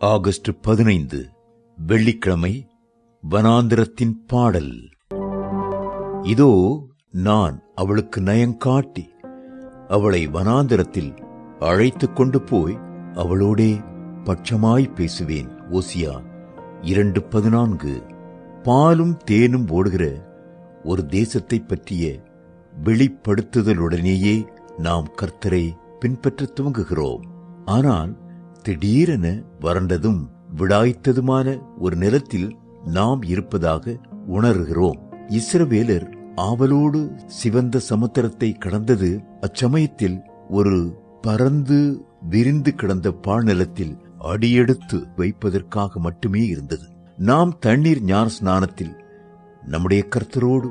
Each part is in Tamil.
ஆகஸ்ட் பதினைந்து வெள்ளிக்கிழமை வனாந்திரத்தின் பாடல். இதோ நான் அவளுக்கு நயங்காட்டி அவளை வனாந்திரத்தில் அழைத்துக் கொண்டு போய் அவளோடே பட்சமாய் பேசுவேன் ஓசியா. இரண்டு பதினான்கு பாலும் தேனும் ஓடுகிற ஒரு தேசத்தைப் பற்றிய வெளிப்படுத்துதலுடனேயே நாம் கர்த்தரை பின்பற்றத் துவங்குகிறோம். ஆனால் திடீரென வறண்டதும் விடாய்த்ததுமான ஒரு நிலத்தில் நாம் இருப்பதாக உணர்கிறோம். இஸ்ரவேலர் ஆவலோடு சிவந்த சமுத்திரத்தை கடந்தது அச்சமயத்தில் ஒரு பறந்து விரிந்து கிடந்த பாழ்நிலத்தில் அடியெடுத்து வைப்பதற்காக மட்டுமே இருந்தது. நாம் தண்ணீர் ஞான ஸ்நானத்தில் நம்முடைய கர்த்தரோடு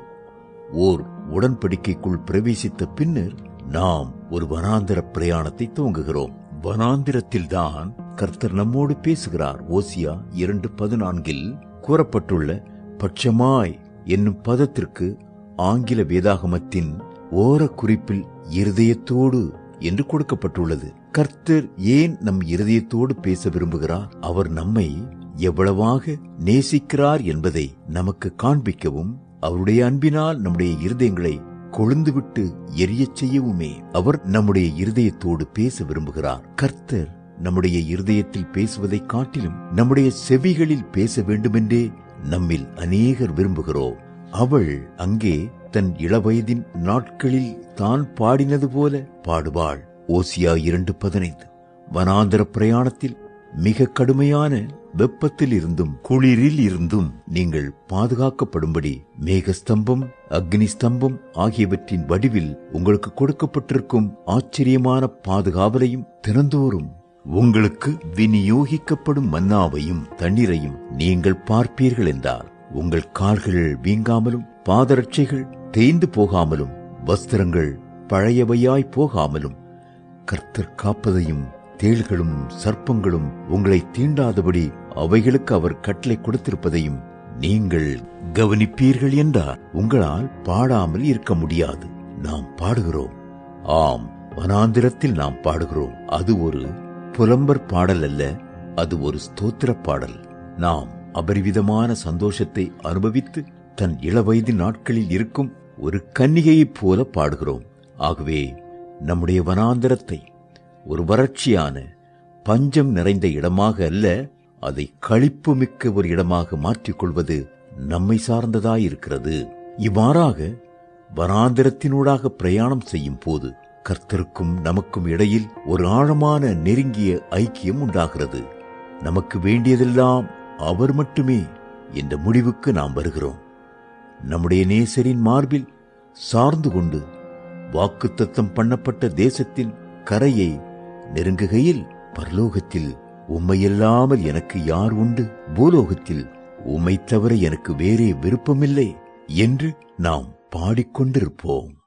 ஓர் உடன்படிக்கைக்குள் பிரவேசித்த பின்னர் நாம் ஒரு வனாந்தர பிரயாணத்தை துவங்குகிறோம். வனாந்திரத்தில்தான் கர்த்தர் நம்மோடு பேசுகிறார். ஓசியா இரண்டு பதினான்கில் கூறப்பட்டுள்ள பட்சமாய் என்னும் பதத்திற்கு ஆங்கில வேதாகமத்தின் ஓர குறிப்பில் இருதயத்தோடு என்று கொடுக்கப்பட்டுள்ளது. கர்த்தர் ஏன் நம் இருதயத்தோடு பேச விரும்புகிறார்? அவர் நம்மை எவ்வளவாக நேசிக்கிறார் என்பதை நமக்கு காண்பிக்கவும் அவருடைய அன்பினால் நம்முடைய இருதயங்களை கொழுந்துவிட்டு எரியச் செய்யவுமே அவர் நம்முடைய இருதயத்தோடு பேச விரும்புகிறார். கர்த்தர் நம்முடைய இருதயத்தில் பேசுவதைக் காட்டிலும் நம்முடைய செவிகளில் பேச வேண்டுமென்றே நம்மில் அநேகர் விரும்புகிறோம் அவள் அங்கே தன் இளவயதின் நாட்களில் தான் பாடினது போல பாடுவாள். ஓசியா இரண்டு பதினைந்து. வனாந்திர பிரயாணத்தில் மிக கடுமையான வெப்பத்தில் இருந்தும் குளிரில் இருந்தும் நீங்கள் பாதுகாக்கப்படும்படி மேகஸ்தம்பம் அக்னி ஸ்தம்பம் ஆகியவற்றின் வடிவில் உங்களுக்கு கொடுக்கப்பட்டிருக்கும் ஆச்சரியமான பாதுகாவலையும் தினந்தோறும் உங்களுக்கு விநியோகிக்கப்படும் மன்னாவையும் தண்ணீரையும் நீங்கள் பார்ப்பீர்கள் என்றார். உங்கள் கால்கள் வீங்காமலும் பாதரட்சைகள் தேய்ந்து போகாமலும் வஸ்திரங்கள் பழையவையாய் போகாமலும் கர்த்தர் காப்பதையும் தேள்களும் சர்ப்பங்களும் உங்களை தீண்டாதபடி அவைகளுக்கு அவர் கட்டளை கொடுத்திருப்பதையும் நீங்கள் கவனிப்பீர்கள் என்றால் உங்களால் பாடாமல் இருக்க முடியாது. நாம் பாடுகிறோம். ஆம் வனாந்திரத்தில் நாம் பாடுகிறோம். அது ஒரு புலம்பர் பாடல் அல்ல அது ஒரு ஸ்தோத்திர பாடல். நாம் அபரிவிதமான சந்தோஷத்தை அனுபவித்து தன் இளவயது நாட்களில் இருக்கும் ஒரு கன்னிகையைப் போல பாடுகிறோம். ஆகவே நம்முடைய வனாந்திரத்தை ஒரு வறட்சியான பஞ்சம் நிறைந்த இடமாக அல்ல அதை களிப்பு மிக்க ஒரு இடமாக மாற்றிக்கொள்வது நம்மை சார்ந்ததாயிருக்கிறது. இவ்வாறாக வனாந்திரத்தினூடாக பிரயாணம் செய்யும் போது கர்த்தருக்கும் நமக்கும் இடையில் ஒரு ஆழமான நெருங்கிய ஐக்கியம் உண்டாகிறது. நமக்கு வேண்டியதெல்லாம் அவர் மட்டுமே என்ற முடிவுக்கு நாம் வருகிறோம். நம்முடைய நேசரின் மார்பில் சார்ந்து கொண்டு வாக்குத்தத்தம் பண்ணப்பட்ட தேசத்தின் கரையை நெருங்குகையில் பரலோகத்தில் உம்மையல்லாமல் எனக்கு யார் உண்டு? பூலோகத்தில் உம்மை தவிர எனக்கு வேறே விருப்பமில்லை என்று நாம் பாடிக்கொண்டிருப்போம்.